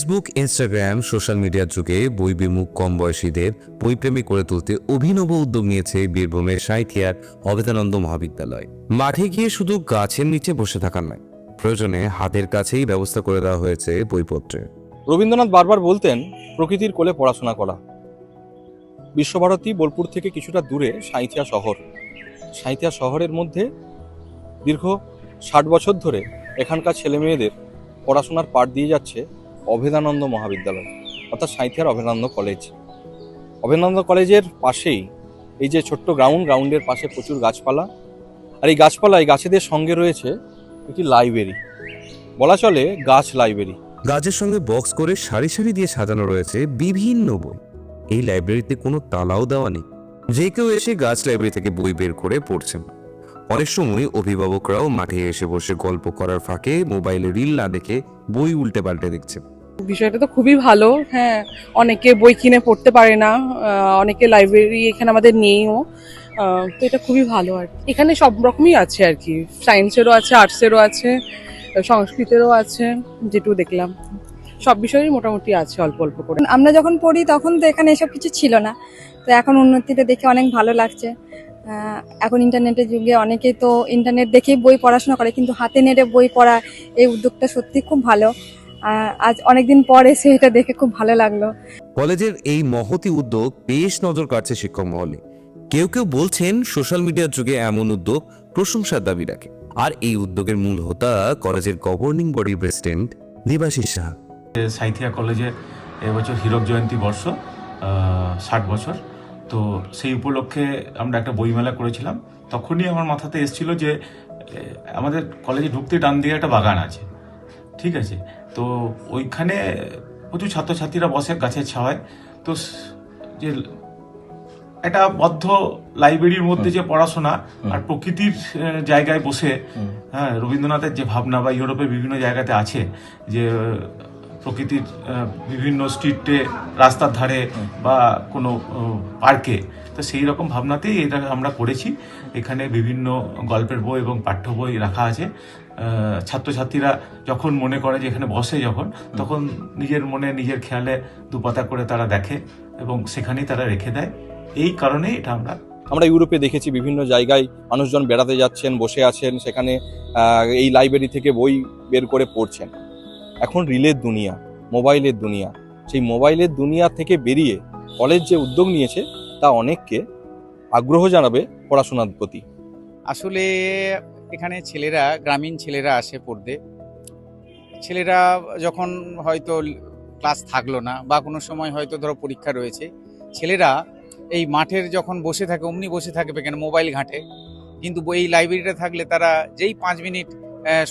Facebook Instagram social মিডিয়ার যুগে বই বিমুখ কম বয়সীদের বইপ্রেমী করে তুলতে অভিনব উদ্যোগ নিয়েছে বীরভূমের সাঁইথিয়ার অবেদানন্দ মহাবিদ্যালয়। মাঠে গিয়ে শুধু গাছের নিচে বসে থাকার নয়, প্রয়োজনে হাতের কাছেই ব্যবস্থা করে দেওয়া হয়েছে বইপত্রের রবীন্দ্রনাথ বারবার বলতেন, প্রকৃতির কোলে পড়াশোনা করা। বিশ্বভারতী বোলপুর থেকে কিছুটা দূরে সাঁইথিয়া শহর। সাঁইথিয়া শহরের মধ্যে দীর্ঘ ষাট বছর ধরে এখানকার ছেলে মেয়েদের পড়াশোনার পাঠ দিয়ে যাচ্ছে অভেদানন্দ মহাবিদ্যালয়, অর্থাৎ সাঁইথিয়ার অভেদানন্দ কলেজ। অভেদানন্দ কলেজের পাশেই, এই যে ছোট্ট গ্রাউন্ড গ্রাউন্ডের পাশে প্রচুর গাছপালা, আর এই গাছপালায় গাছেদের সঙ্গে রয়েছে একটি লাইব্রেরি বলা চলে গাছ লাইব্রেরি গাছের সঙ্গে বক্স করে সারি সারি দিয়ে সাজানো রয়েছে বিভিন্ন বই। এই লাইব্রেরিতে কোনো তালাও দেওয়া নেই। যে কেউ এসে গাছ লাইব্রেরি থেকে বই বের করে পড়ছেন। অনেক সময় অভিভাবকরাও মাঠে এসে বসে গল্প করার ফাঁকে মোবাইলে রিল না দেখে বই উল্টে পাল্টে দেখছে। বিষয়টা তো খুবই ভালো হ্যাঁ অনেকে বই কিনে পড়তে পারে না অনেকে লাইব্রেরি এখানে আমাদের নেইও তো এটা খুবই ভালো আর কি। এখানে সব রকমই আছে আর কি সায়েন্সেরও আছে আর্টসেরও আছে সংস্কৃতেরও আছে যেটুকু দেখলাম। সব বিষয়েরই মোটামুটি আছে অল্প অল্প করে। আমরা যখন পড়ি তখন তো এখানে এসব কিছু ছিল না তো এখন উন্নতিটা দেখে অনেক ভালো লাগছে। এখন ইন্টারনেটের যুগে অনেকেই তো ইন্টারনেট দেখেই বই পড়াশোনা করে কিন্তু হাতে নেড়ে বই পড়া এই উদ্যোগটা সত্যি খুব ভালো। আজ অনেকদিন পর এসে এটা দেখে খুব ভালো লাগল। কলেজের এই মহতি উদ্যোগ বেশ নজর কাটছে শিক্ষক মহলে। কেউ কেউ বলছেন সোশ্যাল মিডিয়ার যুগে এমন উদ্যোগ প্রশংসার দাবি রাখে। আর এই উদ্যোগের মূল হোতা কলেজের গভর্নিং বডির প্রেসিডেন্ট দেবাশিস সাহা। সাইথিয়া কলেজে এবছর হীরক জয়ন্তী বর্ষ ষাট বছর। তো সেই উপলক্ষে আমরা একটা বইমেলা করেছিলাম। তখনই আমার মাথাতে এসেছিল যে আমাদের কলেজে ঢুকতে ডান দিকে একটা বাগান আছে। ঠিক আছে? তো ওইখানে প্রচুর ছাত্রছাত্রীরা বসে গাছের ছাওয়ায়। তো যে একটা বদ্ধ লাইব্রেরির মধ্যে যে পড়াশোনা আর প্রকৃতির জায়গায় বসে হ্যাঁ রবীন্দ্রনাথের যে ভাবনা বা ইউরোপের বিভিন্ন জায়গাতে আছে যে প্রকৃতির বিভিন্ন স্ট্রিটে রাস্তার ধারে বা কোনো পার্কে তো সেই রকম ভাবনাতেই এটা আমরা করেছি। এখানে বিভিন্ন গল্পের বই এবং পাঠ্য বই রাখা আছে। ছাত্রছাত্রীরা যখন মনে করে যে এখানে বসে যখন, তখন নিজের মনে, নিজের খেয়ালে দুপাতা করে তারা দেখে এবং সেখানেই তারা রেখে দেয়। এই কারণেই এটা আমরা আমরা ইউরোপে দেখেছি বিভিন্ন জায়গায় মানুষজন বেড়াতে যাচ্ছেন, বসে আছেন, সেখানে এই লাইব্রেরি থেকে বই বের করে পড়ছেন। এখন রিলের দুনিয়া, মোবাইলের দুনিয়া। সেই মোবাইলের দুনিয়া থেকে বেরিয়ে কলেজ যে উদ্যোগ নিয়েছে, তা অনেককে আগ্রহ জানাবে পড়াশোনার প্রতি। আসলে এখানে ছেলেরা, গ্রামীণ ছেলেরা আসে পড়তে। ছেলেরা যখন হয়তো ক্লাস থাকল না বা কোনো সময় হয়তো ধরো পরীক্ষা রয়েছে, ছেলেরা এই মাঠের যখন বসে থাকে, অমনি বসে থাকবে কেন? মোবাইল ঘাঁটে। কিন্তু এই লাইব্রেরিটা থাকলে তারা যেই পাঁচ মিনিট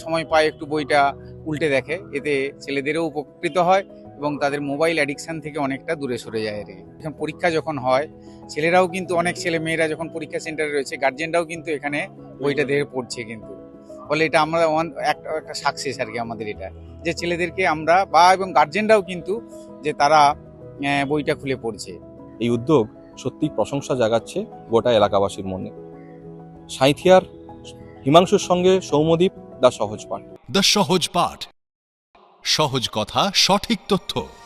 সময় পায় একটু বইটা উল্টে দেখে এতে ছেলেদেরও উপকৃত হয় এবং তাদের মোবাইল অ্যাডিকশান থেকে অনেকটা দূরে সরে যায় আর কি। এখন পরীক্ষা যখন হয় ছেলেরাও কিন্তু অনেক ছেলে মেয়েরা যখন পরীক্ষা সেন্টারে রয়েছে গার্জেনরাও কিন্তু এখানে বইটা দেখে পড়ছে কিন্তু। ফলে এটা আমরা ওয়ান- একটা একটা সাকসেস আর কি আমাদের এটা। যে ছেলেদেরকে আমরা বা এবং গার্জেনরাও কিন্তু যে তারা বইটা খুলে পড়ছে। এই উদ্যোগ সত্যি প্রশংসা জাগাচ্ছে গোটা এলাকাবাসীর মনে। সাঁইথিয়ার হিমাংশুর সঙ্গে সৌমদ্বীপ দা সহজ পাঠ দ্য সহজ পাঠ। সহজ কথা সঠিক তথ্য।